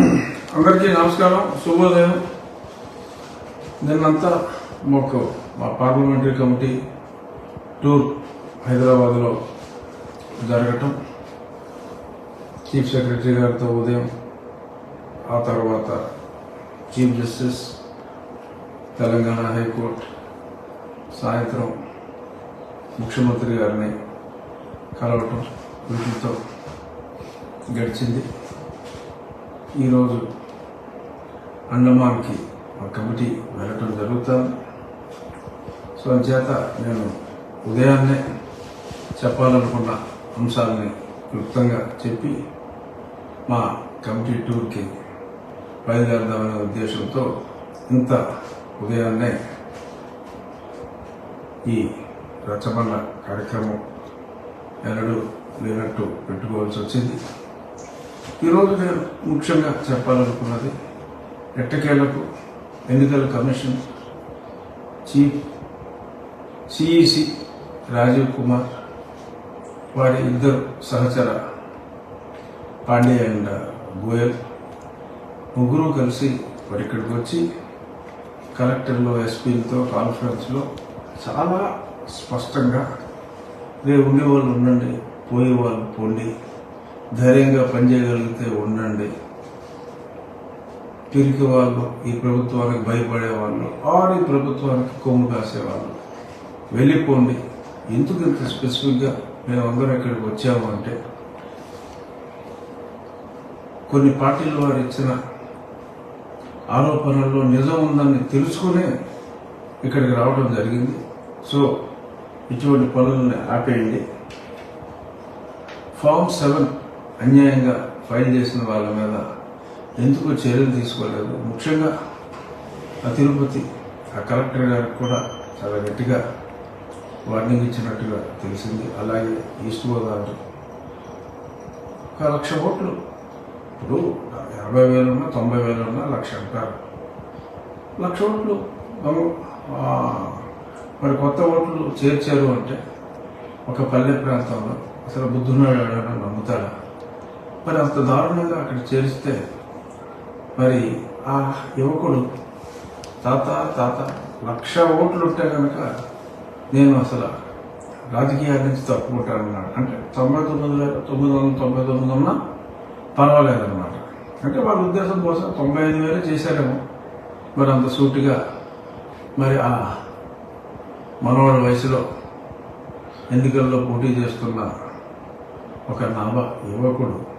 అందరికీ నమస్కారం. శుభోదయం. నిన్నంతా మాకు మా పార్లమెంటరీ కమిటీ టూర్ హైదరాబాద్లో జరగటం. చీఫ్ సెక్రటరీ గారితో ఉదయం ఆ తర్వాత చీఫ్ జస్టిస్ తెలంగాణ హైకోర్టు సాయంత్రం ముఖ్యమంత్రి గారిని కలవటం వీటితో గడిచింది. ఈరోజు అండమాన్కి మా కమిటీ వెళ్ళటం జరుగుతుంది సో అంచేత నేను ఉదయాన్నే చెప్పాలనుకున్న అంశాలని క్లుప్తంగా చెప్పి మా కమిటీ టూర్కి బయలుదేరదామనే ఉద్దేశంతో ఇంత ఉదయాన్నే ఈ రచ్చబండ కార్యక్రమం ఎన్నడూ లేనట్టు పెట్టుకోవాల్సి వచ్చింది. ఈరోజు నేను ముఖ్యంగా చెప్పాలనుకున్నది ఎట్టకేలకు ఎన్నికల commission chief CEC Rajiv Kumar వారి ఇద్దరు సహచర పాండే అండ్ గోయల్ ముగ్గురు కలిసి ఇక్కడికి వచ్చి కలెక్టర్లు ఎస్పీలతో కాన్ఫరెన్స్లో చాలా స్పష్టంగా రేపు ఉండేవాళ్ళు ఉండండి పోయేవాళ్ళు పోండి ధైర్యంగా పనిచేయగలిగితే ఉండండి. పిరికి వాళ్ళు ఈ ప్రభుత్వానికి భయపడే వాళ్ళు ఆర్ ఈ ప్రభుత్వానికి కొమ్ము కాసేవాళ్ళు వెళ్ళిపోండి. ఎందుకు ఇంత స్పెసిఫిక్గా మేమందరం ఇక్కడికి వచ్చాము అంటే కొన్ని పార్టీల వారు ఇచ్చిన ఆరోపణల్లో నిజం ఉందని తెలుసుకునే ఇక్కడికి రావడం జరిగింది. సో ఇటువంటి పనులను ఆపేయండి. ఫామ్ సెవెన్ అన్యాయంగా ఫైల్ చేసిన వాళ్ళ మీద ఎందుకు చర్యలు తీసుకోలేదు? ముఖ్యంగా ఆ తిరుపతి ఆ కలెక్టర్ గారికి కూడా చాలా గట్టిగా వార్నింగ్ ఇచ్చినట్టుగా తెలిసింది. అలాగే ఈస్ట్ గోదావరి. ఒక లక్ష ఓట్లు. ఇప్పుడు యాభై వేలు ఉన్నా తొంభై వేలు ఉన్నా లక్ష అంటారు. లక్ష ఓట్లు. మరి కొత్త ఓట్లు చేర్చారు అంటే ఒక పల్లె ప్రాంతంలో అసలు బుద్ధున్నాడు ఎవడైనా నమ్ముతాడా మరి అంత దారుణంగా అక్కడ చేరిస్తే మరి ఆ యువకుడు తాత తాత లక్ష ఓట్లు ఉంటే కనుక నేను అసలు రాజకీయాల నుంచి తప్పుకుంటానన్నాడు. అంటే తొంభై తొమ్మిది వేల తొమ్మిది వందల తొంభై తొమ్మిది ఉన్నా పర్వాలేదన్నమాట. అంటే వాళ్ళ ఉద్దేశం కోసం తొంభై ఐదు వేలే చేశారేమో. మరి అంత సూటిగా మరి ఆ మనవాడి వయసులో ఎన్నికల్లో పోటీ చేస్తున్న ఒక నవ యువకుడు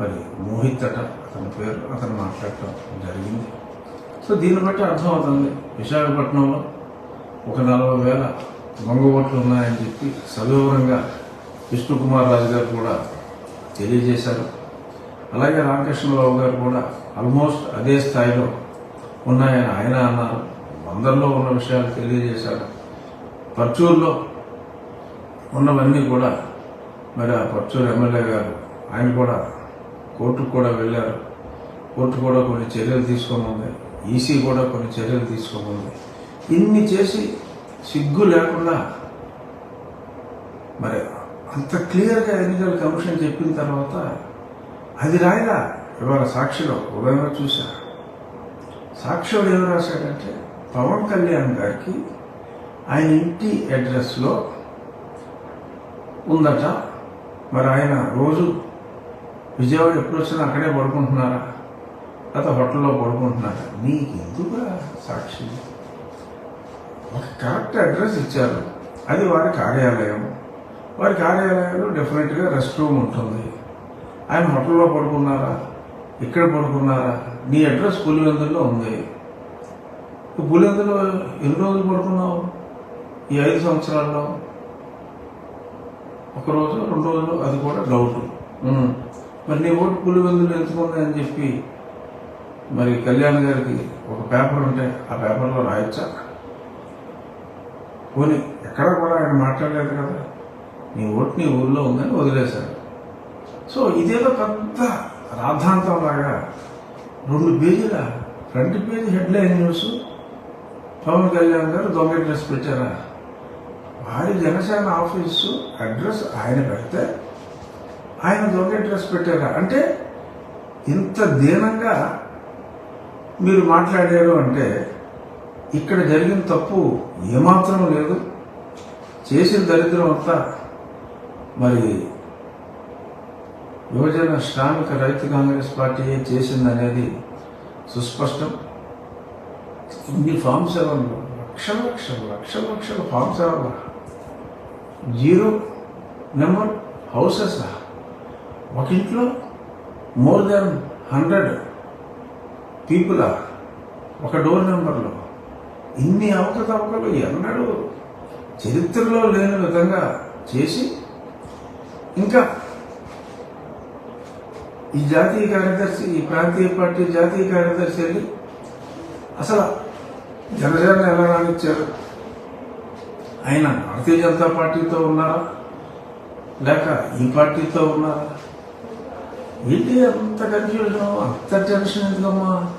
మరి మోహిత్ అట అతని పేరు అతను మాట్లాడటం జరిగింది. సో దీన్ని బట్టి అర్థమవుతుంది. విశాఖపట్నంలో ఒక నలభై వేల దొంగ ఉన్నాయని చెప్పి సవివరంగా విష్ణుకుమార్ రాజు గారు కూడా తెలియజేశారు. అలాగే రామకృష్ణరావు గారు కూడా ఆల్మోస్ట్ అదే స్థాయిలో ఉన్నాయని ఆయన అన్నారు. వందల్లో ఉన్న విషయాలు తెలియజేశారు. పర్చూరులో ఉన్నవన్నీ కూడా మరి ఆ పర్చూరు ఎమ్మెల్యే గారు ఆయన కూడా కోర్టుకు కూడా వెళ్ళారు. కోర్టు కూడా కొన్ని చర్యలు తీసుకోమంది ఈసీ కూడా కొన్ని చర్యలు తీసుకోమంది ఇన్ని చేసి సిగ్గు లేకుండా మరి అంత క్లియర్గా ఎన్నికల కమిషన్ చెప్పిన తర్వాత అది రాయలా ఇవాళ సాక్షిలో? ఉదయం చూసా? సాక్షిలో ఏం రాశాడంటే పవన్ కళ్యాణ్ గారికి ఆయన ఇంటి అడ్రస్లో ఉందట. మరి ఆయన రోజు విజయవాడ ఎప్పుడు వచ్చినా అక్కడే పడుకుంటున్నారా? లేకపోతే హోటల్లో పడుకుంటున్నారా? నీకు ఎందుకు సాక్షి? ఒక కరెక్ట్ అడ్రస్ ఇచ్చారు. అది వారి కార్యాలయం. వారి కార్యాలయంలో డెఫినెట్గా రెస్ట్ రూమ్ ఉంటుంది. ఆయన హోటల్లో పడుకున్నారా? ఇక్కడ పడుకున్నారా? నీ అడ్రస్ పులివెందుల్లో ఉంది. పులివెందులో ఎన్ని రోజులు పడుకున్నావు? ఈ ఐదు సంవత్సరాల్లో? ఒక రోజు రెండు రోజులు అది కూడా డౌట్ కొన్ని ఓటు పులివెందులు ఎంచుకుంది చెప్పి మరి కళ్యాణ్ గారికి ఒక పేపర్ ఉంటే ఆ పేపర్లో రాయొచ్చా? పోనీ ఎక్కడ కూడా ఆయన మాట్లాడలేదు కదా. నీ ఓటు నీ ఊర్లో ఉందని వదిలేశారు. సో ఇదేదో పెద్ద రాద్ధాంతం లాగా రెండు పేజీల front page headline news. Pawan Kalyan గారు దొంగ డ్రెస్ పెట్టారా? వారి జనసేన ఆఫీసు అడ్రస్ ఆయన పెడితే ఆయన దొంగ డ్రెస్ పెట్టారా? అంటే ఇంత దీనంగా మీరు మాట్లాడారు అంటే ఇక్కడ జరిగిన తప్పు ఏమాత్రం లేదు. చేసిన దరిద్రం అంతా మరి యువజన శ్రామిక రైతు కాంగ్రెస్ పార్టీ చేసిందనేది సుస్పష్టం. ఇన్ని ఫామ్ సెవెన్లు లక్షల లక్షలు లక్షల లక్షల ఫామ్ సెవెన్లు జీరో నెంబర్ హౌసెస్ ఒక ఇంట్లో మోర్ దెన్ హండ్రెడ్ పీపుల్ ఒక డోర్ నెంబర్లో. ఇన్ని అవకతవకలు ఎన్నడూ చరిత్రలో లేని విధంగా చేసి ఇంకా ఈ జాతీయ కార్యదర్శి ఈ ప్రాంతీయ పార్టీ జాతీయ కార్యదర్శి వెళ్ళి అసలు జనసేన ఎలా రానిచ్చారు? ఆయన భారతీయ జనతా పార్టీతో ఉన్నారా? లేక ఈ పార్టీతో ఉన్నారా? ఏంటి అంత కన్ఫ్యూజన్ అంత టెన్షన్ ఎందుకమ్మా?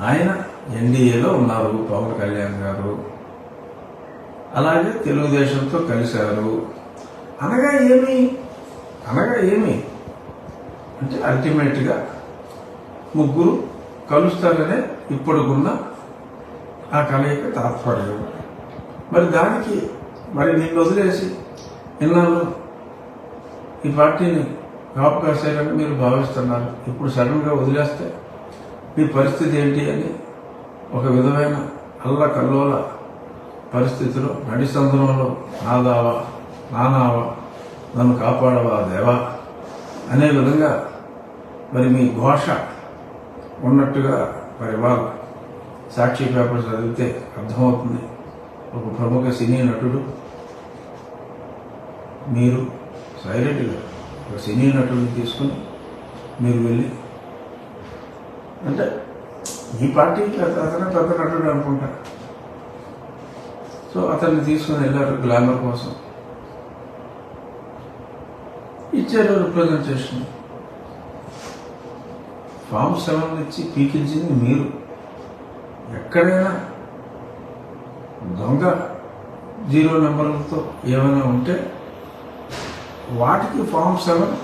ఆయన ఎన్డీఏలో ఉన్నారు పవన్ కళ్యాణ్ గారు. అలాగే తెలుగుదేశంతో కలిశారు. అనగా ఏమి? అనగా ఏమి? అంటే అల్టిమేట్గా ముగ్గురు కలుస్తారనే ఇప్పటికున్న ఆ కలయిక తాత్పర్యం. మరి దానికి మరి నిన్ను వదిలేసి ఇన్నాను ఈ పార్టీని కాపు కాసేయాలని మీరు భావిస్తున్నారు. ఇప్పుడు సడన్గా వదిలేస్తే మీ పరిస్థితి ఏంటి అని ఒక విధమైన అల్ల కల్లోల పరిస్థితిలో నడిసందనంలో సందర్భంలో నాదావా నానావా నన్ను కాపాడవా దేవా అనే విధంగా మరి మీ ఘోష ఉన్నట్టుగా మరి వాళ్ళు సాక్షి పేపర్ చదివితే అర్థమవుతుంది. ఒక ప్రముఖ సినీ నటుడు మీరు సైలెంట్గా ఒక సినీ నటుడిని తీసుకుని మీరు వెళ్ళి అంటే ఈ పార్టీకి అతనే పెద్ద నటుడు అనుకుంటా సో అతన్ని తీసుకుని వెళ్ళారు గ్లామర్ కోసం. ఇచ్చారు రిప్రజెంటేషన్. ఫామ్ సెవెన్ ఇచ్చి పీకించింది మీరు. ఎక్కడైనా దొంగ జీరో నెంబర్లతో ఏమైనా ఉంటే వాటికి ఫామ్ సెవెన్.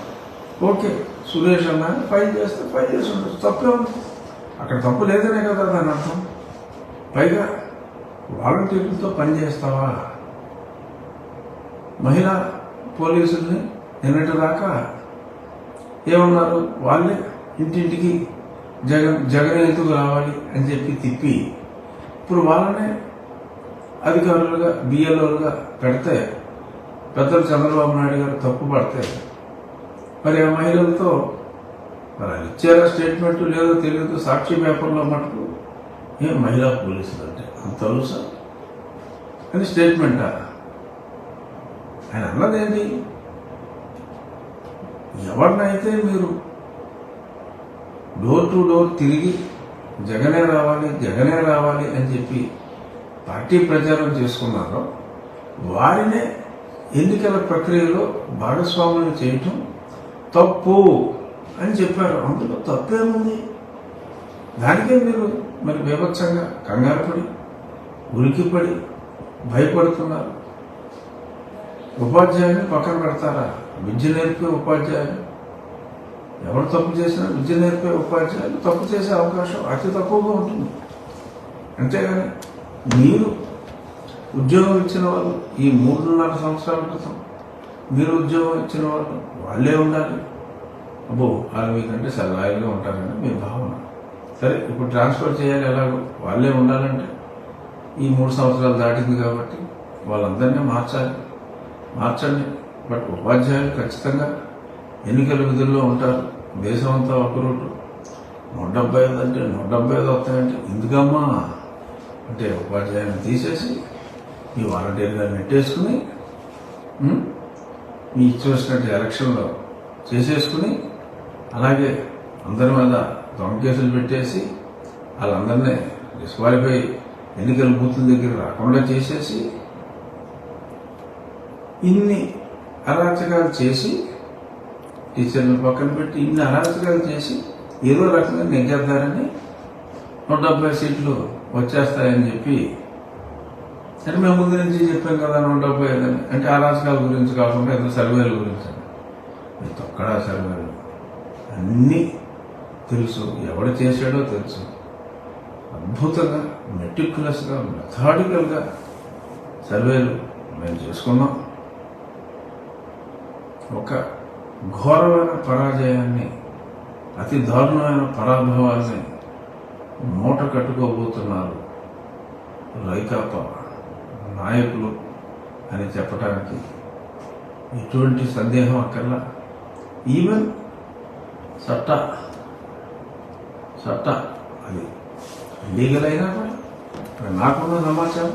ఓకే సురేష్ అన్న ఫైల్ చేస్తే ఫైల్ చేసి ఉండొచ్చు. తప్పే ఉంది. అక్కడ తప్పు లేదనే కదా దాని అర్థం. పైగా వాలంటీర్లతో పని చేస్తావా? మహిళా పోలీసుల్ని నిన్నటి దాకా ఏమన్నారు? వాళ్ళే ఇంటింటికి జగన్ జగన్ ఎందుకు రావాలి అని చెప్పి తిప్పి. ఇప్పుడు వాళ్ళనే అధికారులుగా బిఎల్ఓలుగా పెడితే పెద్దలు చంద్రబాబు నాయుడు గారు తప్పు పడితే మరి ఆ మహిళలతో మరి అది ఇచ్చారా స్టేట్మెంట్ లేదో తెలియదు సాక్షి పేపర్లో మటుకు? ఏ మహిళా పోలీసులు అంటే అంత తెలుసా? అని స్టేట్మెంటా ఆయన అన్నదేంటి ఎవరినైతే మీరు డోర్ టు డోర్ తిరిగి జగనే రావాలి జగనే రావాలి అని చెప్పి పార్టీ ప్రచారం చేసుకున్నారో వారినే ఎన్నికల ప్రక్రియలో భాగస్వాములు చేయటం తప్పు అని చెప్పారు. అందులో తప్పేముంది? దానికే మీరు మరి బీభత్సంగా కంగారు పడి భయపడుతున్నారు. ఉపాధ్యాయుని పక్కన పెడతారా? విద్య నేర్పే ఉపాధ్యాయులు? ఎవరు తప్పు చేసినా విద్య నేర్పే ఉపాధ్యాయులు తప్పు చేసే అవకాశం అతి తక్కువగా ఉంటుంది. అంతేగాని మీరు ఉద్యోగం ఇచ్చిన వాళ్ళు ఈ మూడున్నర సంవత్సరాల క్రితం మీరు ఉద్యోగం ఇచ్చిన వాళ్ళు వాళ్ళే ఉండాలి. అబ్బో వాళ్ళు మీకంటే సలహాయిగా ఉంటారని మీ భావన. సరే ఇప్పుడు ట్రాన్స్ఫర్ చేయాలి ఎలాగో వాళ్ళే ఉండాలంటే ఈ మూడు సంవత్సరాలు దాటింది కాబట్టి వాళ్ళందరినీ మార్చాలి. మార్చండి. బట్ ఉపాధ్యాయులు ఖచ్చితంగా ఎన్నికల విధుల్లో ఉంటారు. దేశం అంతా ఒకరూటు నూట డెబ్బై ఐదు అంటే నూట డెబ్బై ఐదు వస్తాయంటే ఎందుకమ్మా? అంటే ఉపాధ్యాయుని తీసేసి ఈ వాలంటీర్గా నెట్టేసుకుని మీ ఇచ్చినటువంటి ఎలక్షన్లో చేసేసుకుని అలాగే అందరి మీద దొంగ కేసులు పెట్టేసి వాళ్ళందరినీ డిస్క్వాలిఫై ఎన్నికల బూతుల దగ్గర రాకుండా చేసేసి ఇన్ని అరాచకాలు చేసి టీచర్లు పక్కన పెట్టి ఇన్ని అరాచకాలు చేసి ఏదో రకంగా నెగ్గేద్దారని నూట డెబ్బై సీట్లు వచ్చేస్తాయని చెప్పి సరే మేము ముందు నుంచి చెప్పాం కదా నూట డెబ్బై ఐదు అని అంటే అరాచకాల గురించి కాకుండా ఏదో సర్వేల గురించి. ఇది తొక్కడా సర్వేలు. అన్నీ తెలుసు. ఎవడు చేశాడో తెలుసు. అద్భుతంగా మెటిక్యులస్గా మెథాడికల్గా సర్వేలు మేము చేసుకున్నాం. ఒక ఘోరమైన పరాజయాన్ని అతి దారుణమైన పరాభవాన్ని మూట కట్టుకోబోతున్నారు రైకాపా నాయకులు అని చెప్పడానికి ఎటువంటి సందేహం అక్కర్లా? ఈవెన్ చట్ట చట్ట అది లీగల్ అయినా కూడా నాకున్న సమాచారం.